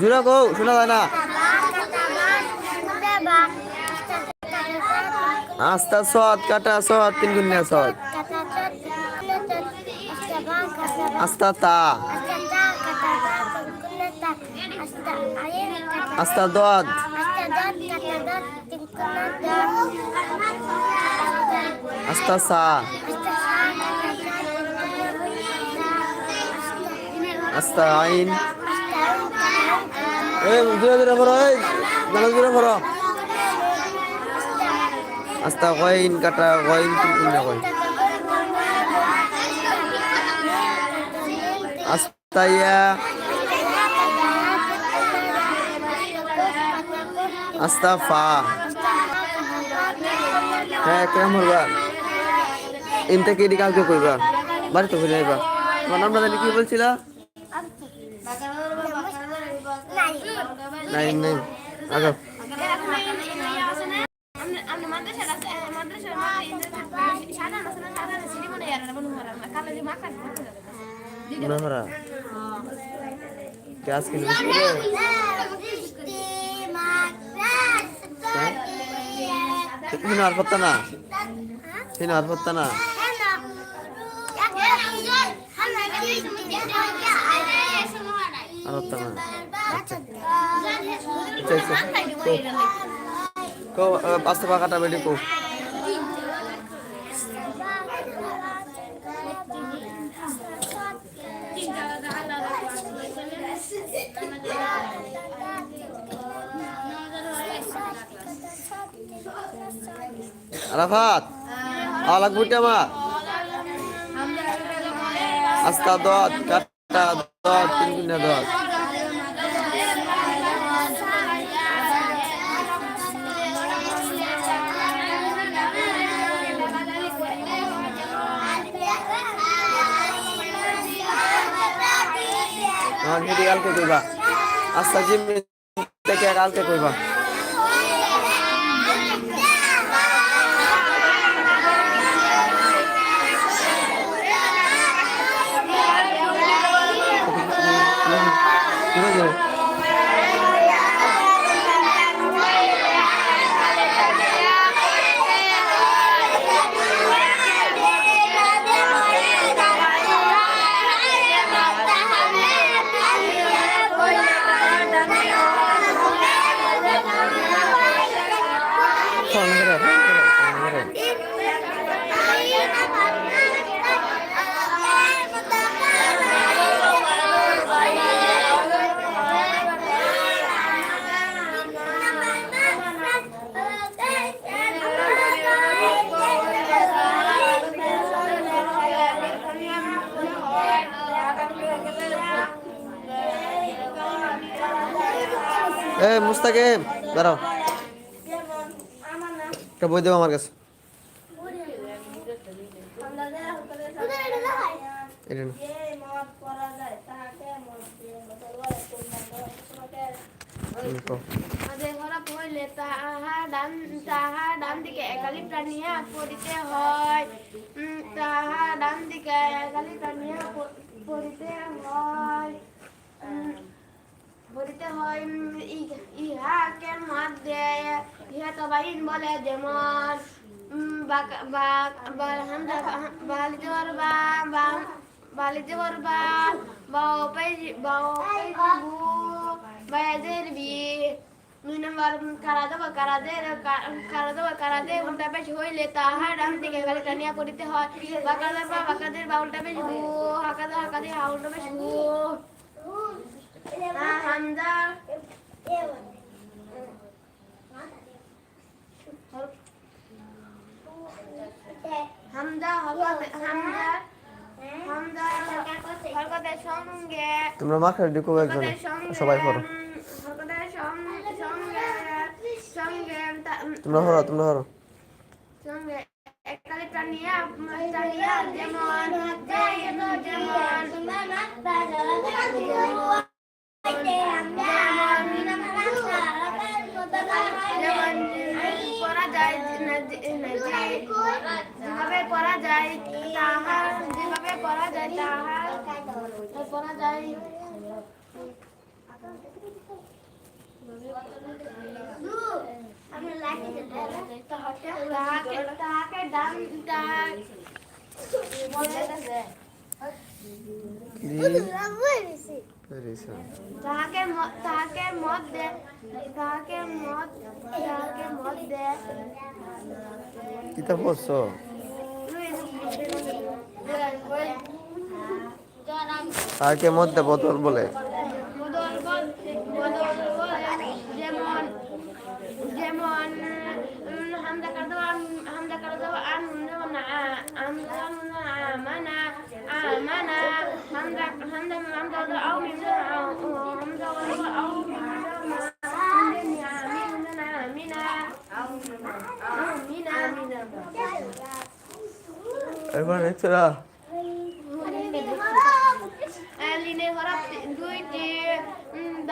জুড়ে কও শোনা যায় না আস্তা সৎ, কাটা সৎ, তিন গুণিয়া সৎ। আস্তা তা। আস্তা দদ। আস্তা সা। আস্তা আইন। আস্তা কাটা আস্তা ফা। হ্যাঁ কেমন হবা ইনটা কে কালকে কইবা? বাড়িতে ফিরে আইবা। তোমার নামটা কি বলছিলা? নাই নাই আগে নহরা কে আজকে নিয়ে তুমি আর পাত্তা না? তুমি পাত্তা না? আর পাত্তা না। আচ্ছা কো আস্তে পাকাটা বেডি কো আরাফাত আলাক বুটা মা আস্তা দত কাটা দত তিন গুণা দত হ্যাঁ হেঁটে কালকে কইবা। আচ্ছা জিম থেকে কালকে কইবা। মুস্তাকিম দাঁড়াও। বই দেবো আমার কাছে। তাহা ডান তাহা ডান দিকে একালি প্রাণিয়া পড়িতে হয় তাহা ডান দিকে একালি প্রাণিয়া পড়িতে হয় পড়িতে হয় ইহাকে মাত দেয়। ইহা তো বাইন বলে যেমন বাক- বাক- বালিতে পারবা বা, বালিতে পারবা বা ওপাই বা বিয়ে দুই নম্বর কারা দেবো কারা দে কারা দেবো কারা দে উল্টা পেশ হইলে তাহার ডান দিকে গালি টানিয়া পড়িতে হয়। বাঁকাদের বা বাঁকাদের বা উল্টা পেশ হু, হাকাদে হাকাদে হা উল্টা পেশ তোমরা মাখা ঢুকো একজন সবাই পড়ো তোমরা হরো তোমরা হরো। যেমন যেমন পড়া যায় না যেভাবে পড়া যায় তাহার পড়া যায় তাহাকে তাহাকে মত দে তাহাকে মত তাহাকে মত দে কিতা পড়ছো তাকে মধ্যে বোতল বলে বল যেমন যেমন উম, হামদা কার দাও আম- হামদা কার দাও আন যেমন আ- আমদা আমানা আমানা হামদা হামদা হামদা দাও আও মিম দাও আও হামদা দাও আও মিম দাও মা মিনা মিনা মিনা মিনা মিনা এবার এছাড়া লিনে হরফ দুইটি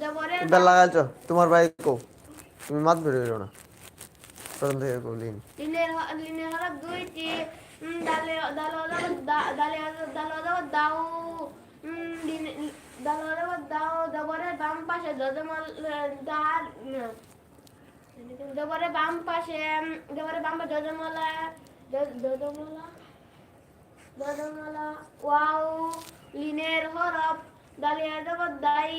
জবরে তোমার ভাই কো তুমি মাত বের হইল না। প্রথম থেকে কো লিন লিনের লিনের বাম পাশে দজমল দার জবরে বাম পাশে জবরে বাম পাশে দজমলা দজমলা দজমলা ওয়াও, লিনের হরফ। দালিয়া দাও দাই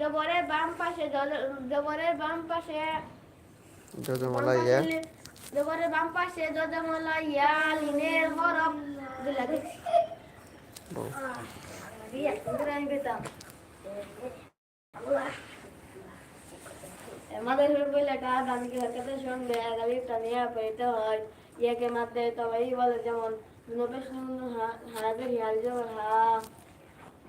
জবরে বাম পাশে দজ- জবরে বাম পাশে ইয়া জবরের বাম পাশে যজমলা ইয়া লিনের হরফ লাগে আমাদের বইলেটা দানকে হরকতের সঙ্গে আগালিটা নিয়ে পেতে হয় ইয়াকে মারতে তবেই বলে যেমন নবেশ হারাবে হিয়াল হা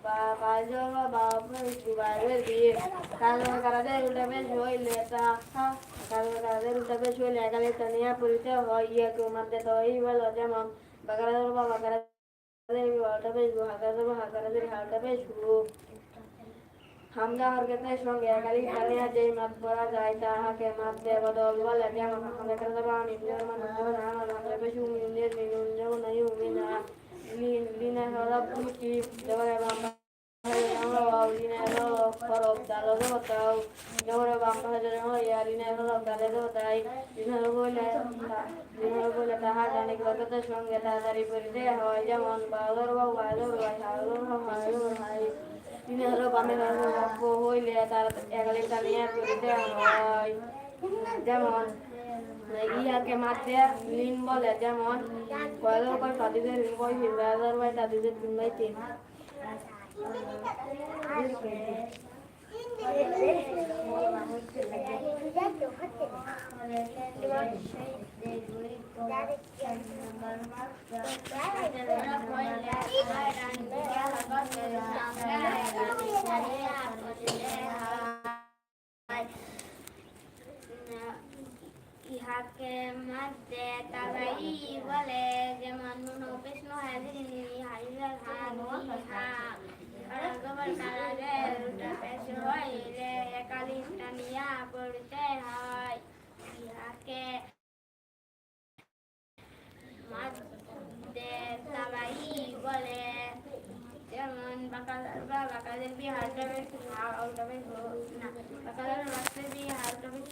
বা বাজো বা বাপরে বাইরে দিয়ে কালো কারাদের উল্টা বেশ হইলে তা কালো কারাদের উল্টা বেশ হইলে আগালিটা নিয়ে পড়িতে হয় ইয়াকে মারতে তবেই বলে যেমন বাগারাদের বা বাগারাদের হালটা বেশ হাগাদের বা হাগারাদের হালটা বেশ হামদা হরকতের সঙ্গে একালি কালিয়া যেই মাত পড়া যায় তাহাকে মাত দে বদল বলে যেমন হামদা কালদা বা নিন্দর মান যেমন আমার হামদা বেশি উমিনের মিনুন যেমন নাই উমিনা লিনা হরব দুটি যেমন বাম্বা আমরা লিনা হরব হরব দালো দেব তাও যেমন বাম্বা যেমন ইয়া লিনা হরব দালে দেব তাই লিনা হরব বলে লিনা হরব বলে তাহার জানিক হরকতের সঙ্গে তাড়াতাড়ি পরিতে হয় যেমন বাদর বা বাদর বা হাদর বা হাদর হাই হলো বামে বাপ্য হইলে তার এগালে চালিয়ে করিতে হয় যেমন ইয়াকে মারতে লিন বলে, যেমন কয়েক কয় তাদের কয় হিন্দাদার ভাই তাদের তিন বাই তিন। ইহাকে মধ্যে বলে যেমন নুন কৃষ্ণ হাজির হাজির হান ইহা গবর কারারে রুটা পেশ হইলে একালি টানিয়া পড়তে হয়। ইহাকে মধ্যে তারাই বলে, যেমন বাকালার বা বাকালের বি হালটা বেশ হালটা বেশ না বাকালার রাস্তায় বি হালটা বেশ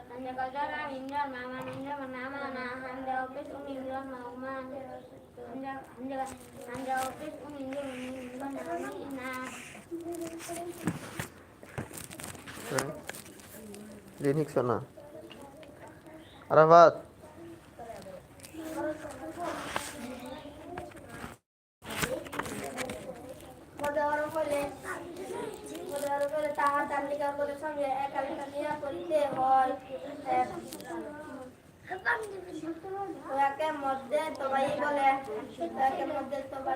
Cuando contaba Indra, mamá Indra, mamá na, anda opis un Indra, mamá anda anda anda opis un Indra, Indra mamá na. लिनिक्स होना अरे बात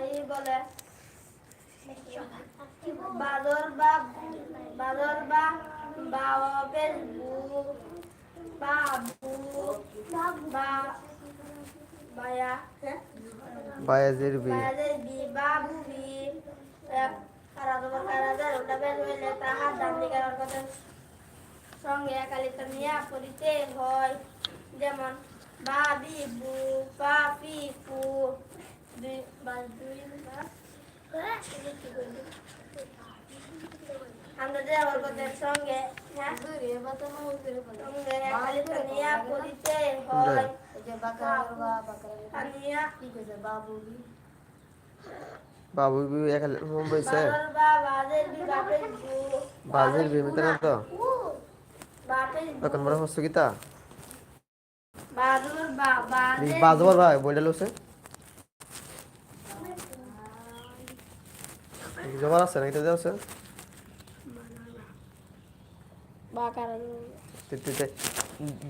সবাই বলে। বাদর বা বাদর বা বাবের বু বাবু বা বায়া হ্যাঁ বি। বাবু বি কারা তোমার ওটা বের হইলে তাহার ডান দিকের অর্থের সঙ্গে একালিত নিয়ে পড়িতে হয়। যেমন বাবি বু পাপি পু দুই বা দুই বা আমরা যে অর্গদের সঙ্গে হ্যাঁ সঙ্গে একালিত নিয়ে পড়িতে হয় আনিয়া বাবু বি একাল বইছে বাবার বা বাদের বি বাপের বু বাজির বি মিতে না তো বাপের বু এখন বড় হচ্ছে কিতা বাদুর বা বাদের বাজবার ভাই বইটা লোছে জবার আছে না? এটা দেওয়া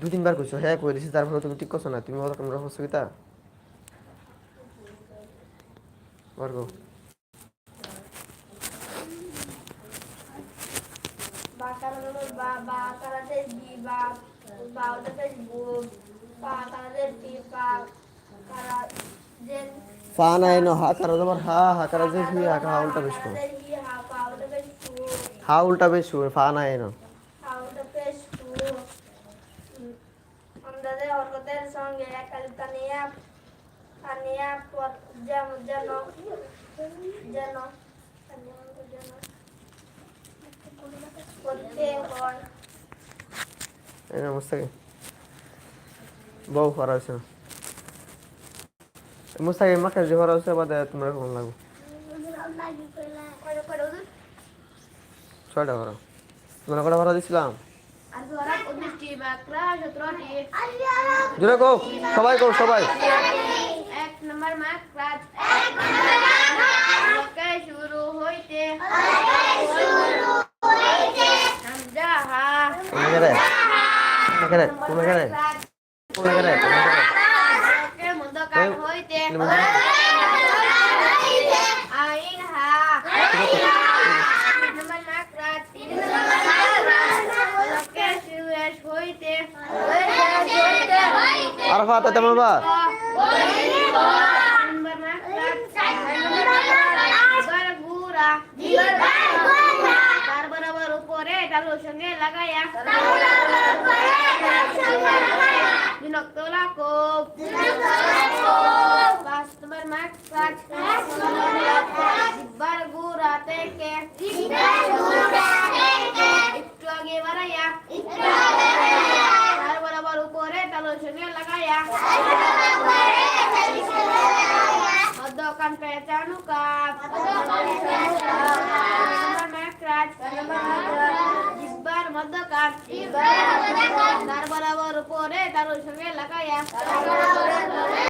দু তিনবার কইছো হ্যাঁ কই দিছি তারপরে তুমি ঠিক করছ না? তুমি তোমরা হচ্ছে কিতা বর্গ বাকারাদের কারা ফা নাই ন হা কারা তোমার হা হা কারা যে হি হা হা উল্টা বেশ করো। হি উল্টা বেশ ফা নাই ন পাউদাদের সু আমাদের অর্গদের মুস্তাকি মাকে ফরা হয়েছে বাদে তোমরা কেমন লাগবে ছয়টা ফরা তোমরা কটা ফরা দিছিলাম। জোরে কো সবাই কো সবাই। এক নম্বর মাত্রা লোকে শুরু হইতে হামজা হা কোনে করে কোনে? করে কোনে করে কোনে? করে মন্দকার হইতে আইন হা নম্বর মাত্রা লোকে শেষ হইতে আর ফাতে তেমন বা নম্বর মাত্রা গুড়া তার বরাবর উপরে তালুর সঙ্গে লাগাইয়া বিনক্ত লাকুব পাঁচ নম্বর মাঠ পাঁচ জিব্বার গুড়া থেকে একটু আগে বাড়াইয়া তার বরাবর উপরে তালুর সঙ্গে লাগাইয়া মধ্যকান পেঁচানো কাপ তার বরাবর উপরে তার সঙ্গে লাগাইয়া